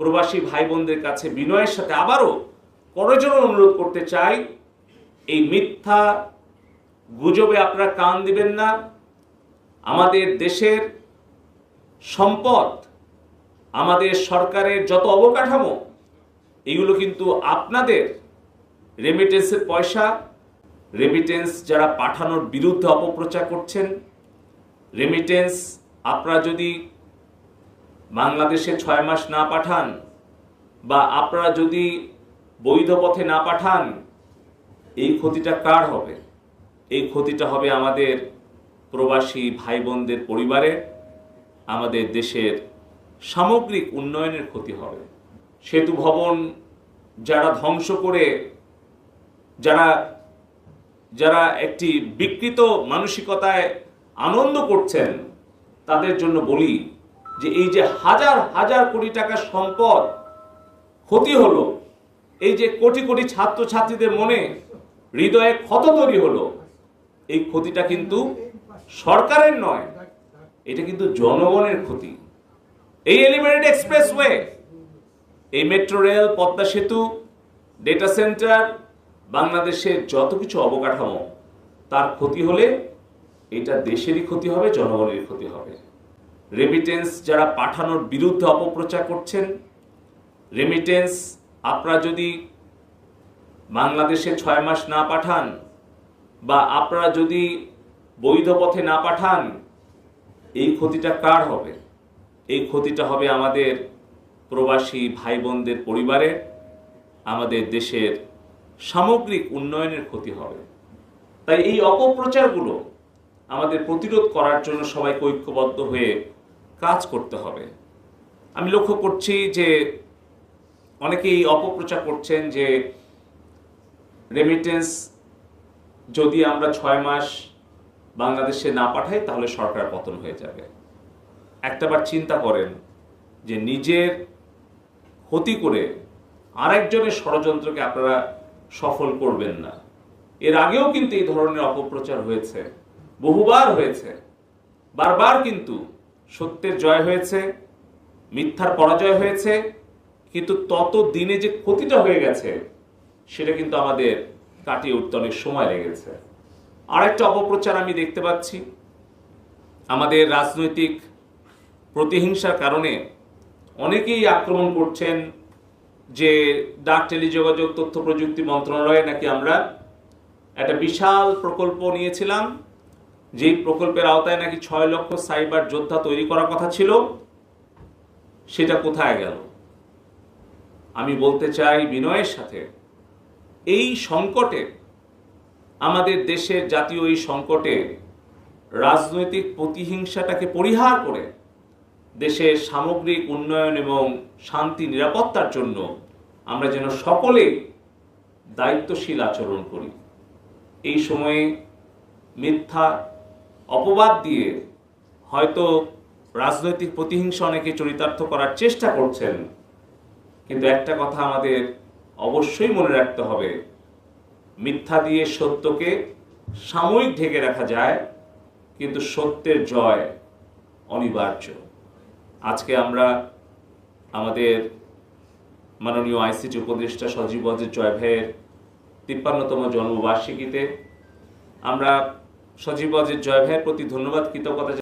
প্রবাসী ভাই বোনদের কাছে বিনয়ের সাথে আবারও করজোর অনুরোধ করতে চাই, এই মিথ্যা গুজবে আপনারা কান দিবেন না। আমাদের দেশের সম্পদ, আমাদের সরকারের যত অবকাঠামো, এগুলো কিন্তু আপনাদের রেমিটেন্সের পয়সা। রেমিটেন্স যারা পাঠানোর বিরুদ্ধে অপপ্রচার করছেন রেমিটেন্স আপনারা যদি বাংলাদেশে ছয় মাস না পাঠান বা আপনারা যদি বৈধ পথে না পাঠান, এই ক্ষতিটা কার হবে? এই ক্ষতিটা হবে আমাদের প্রবাসী ভাই বোনদের পরিবারে, আমাদের দেশের সামগ্রিক উন্নয়নের ক্ষতি হবে। সেতু ভবন যারা ধ্বংস করে, যারা যারা একটি বিকৃত মানসিকতায় আনন্দ করছেন, তাদের জন্য বলি যে এই যে হাজার হাজার কোটি টাকার সম্পদ ক্ষতি হলো, এই যে কোটি কোটি ছাত্রছাত্রীদের মনে হৃদয়ে ক্ষত তৈরি হলো, এই ক্ষতিটা কিন্তু সরকারের নয়, এটা কিন্তু জনগণের ক্ষতি। এই এলিভেটেড এক্সপ্রেসওয়ে এই মেট্রো রেল পদ্মা সেতু ডেটা সেন্টার বাংলাদেশের যত কিছু অবকাঠামো, তার ক্ষতি হলে এটা দেশেরই ক্ষতি হবে জনগণের ক্ষতি হবে। রেমিটেন্স যারা পাঠানোর বিরুদ্ধে অপপ্রচার করছেন রেমিটেন্স আপনারা যদি বাংলাদেশে ছয় মাস না পাঠান বা আপনারা যদি বৈধ পথে না পাঠান, এই ক্ষতিটা কার হবে? এই ক্ষতিটা হবে আমাদের প্রবাসী ভাই বোনদের পরিবারে আমাদের দেশের সামগ্রিক উন্নয়নের ক্ষতি হবে। তাই এই অপপ্রচারগুলো আমাদের প্রতিরোধ করার জন্য সবাইকে ঐক্যবদ্ধ হয়ে কাজ করতে হবে। আমি লক্ষ্য করছি যে অনেকেই অপপ্রচার করছেন যে রেমিটেন্স যদি আমরা ছয় মাস বাংলাদেশে না পাঠাই, তাহলে সরকার পতন হয়ে যাবে। একটাবার চিন্তা করেন যে নিজের ক্ষতি করে আরেকজনের ষড়যন্ত্রকে আপনারা সফল করবেন না। এর আগেও কিন্তু এই ধরনের অপপ্রচার হয়েছে, বহুবার হয়েছে, বারবার কিন্তু সত্যের জয় হয়েছে, মিথ্যার পরাজয় হয়েছে, কিন্তু তত দিনে যে ক্ষতিটা হয়ে গেছে, সেটা কিন্তু আমাদের কাটিয়ে উঠতে অনেক সময় লেগেছে। আরেকটা অপপ্রচার আমি দেখতে পাচ্ছি। আমাদের রাজনৈতিক প্রতিহিংসার কারণে অনেকেই আক্রমণ করছেন যে ডাক টেলিযোগাযোগ তথ্য প্রযুক্তি মন্ত্রণালয়ে নাকি আমরা একটা বিশাল প্রকল্প নিয়েছিলাম। যেই প্রকল্পের আওতায় নাকি ছয় লক্ষ সাইবার যোদ্ধা তৈরি করার কথা ছিল, সেটা কোথায় গেল? আমি বলতে চাই বিনয়ের সাথে, এই সংকটে, আমাদের দেশের জাতীয় এই সংকটে রাজনৈতিক প্রতিহিংসাটাকে পরিহার করে দেশের সামগ্রিক উন্নয়ন এবং শান্তি, নিরাপত্তার জন্য আমরা যেন সকলে দায়িত্বশীল আচরণ করি। এই সময়ে মিথ্যা অপবাদ দিয়ে হয়তো রাজনৈতিক প্রতিহিংসা অনেকে চরিতার্থ করার চেষ্টা করছেন। কিন্তু একটা কথা আমাদের অবশ্যই মনে রাখতে হবে, মিথ্যা দিয়ে সত্যকে সাময়িক ঢেকে রাখা যায়, কিন্তু সত্যের জয় অনিবার্য। আজকে আমরা আমাদের মাননীয় আইসিটি উপদেষ্টা সজীব অজিত জয় ভাইয়ের তিপ্পান্নতম জন্মবার্ষিকীতে আমরা সজীব অজিত জয় ভাইয়ের প্রতি ধন্যবাদ কৃতজ্ঞতা